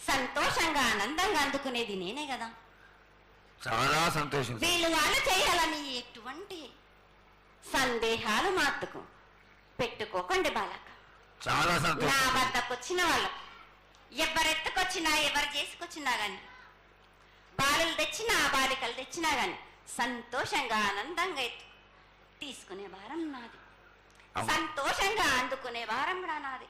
సంతోషంగా ఆనందంగా అందుకునేది నేనే కదా. చాలా సంతోషం వీళ్ళు వాళ్ళు చేయాలని ఎటువంటి సందేహాలు మాత్తుకు పెట్టుకోకండి బాలక చాలా నా వద్దకు వచ్చిన వాళ్ళు ఎవరెత్తుకొచ్చినా ఎవరు చేసుకొచ్చినా గాని బాలులు తెచ్చినా బాలికలు తెచ్చినా గాని సంతోషంగా ఆనందంగా తీసుకునే భారం నాది. సంతోషంగా అందుకునే భారం కూడా నాది.